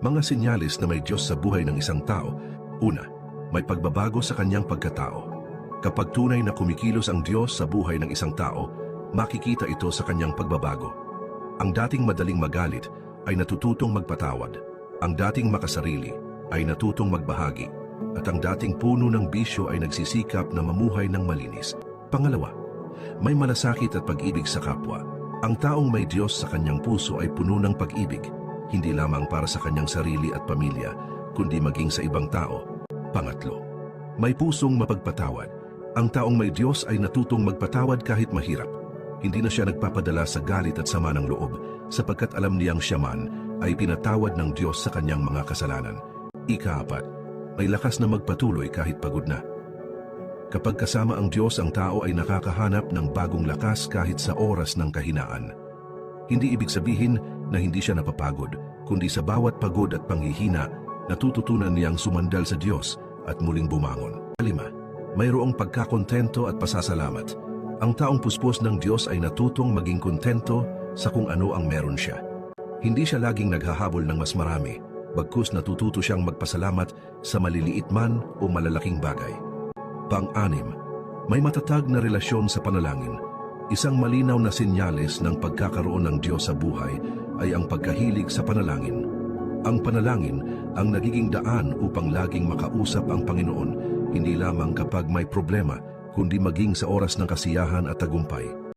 Mga sinyalis na may Diyos sa buhay ng isang tao. Una, may pagbabago sa kanyang pagkatao. Kapag tunay na kumikilos ang Diyos sa buhay ng isang tao, makikita ito sa kanyang pagbabago. Ang dating madaling magalit ay natututong magpatawad. Ang dating makasarili ay natutong magbahagi. At ang dating puno ng bisyo ay nagsisikap na mamuhay ng malinis. Pangalawa, may malasakit at pag-ibig sa kapwa. Ang taong may Diyos sa kanyang puso ay puno ng pag-ibig, hindi lamang para sa kanyang sarili at pamilya, kundi maging sa ibang tao. Pangatlo, may pusong mapagpatawad. Ang taong may Diyos ay natutong magpatawad kahit mahirap. Hindi na siya nagpapadala sa galit at sama ng loob sapagkat alam niyang siya man ay pinatawad ng Diyos sa kanyang mga kasalanan. Ikaapat, may lakas na magpatuloy kahit pagod na. Kapag kasama ang Diyos, ang tao ay nakakahanap ng bagong lakas kahit sa oras ng kahinaan. Hindi ibig sabihin na hindi siya napapagod, kundi sa bawat pagod at panghihina, natututunan niyang sumandal sa Diyos at muling bumangon. Lima, mayroong pagkakontento at pasasalamat. Ang taong puspos ng Diyos ay natutong maging kontento sa kung ano ang meron siya. Hindi siya laging naghahabol ng mas marami, bagkus natututo siyang magpasalamat sa maliliit man o malalaking bagay. Pang-anim, may matatag na relasyon sa panalangin. Isang malinaw na senyales ng pagkakaroon ng Diyos sa buhay ay ang pagkahilig sa panalangin. Ang panalangin ang nagiging daan upang laging makausap ang Panginoon, hindi lamang kapag may problema, kundi maging sa oras ng kasiyahan at tagumpay.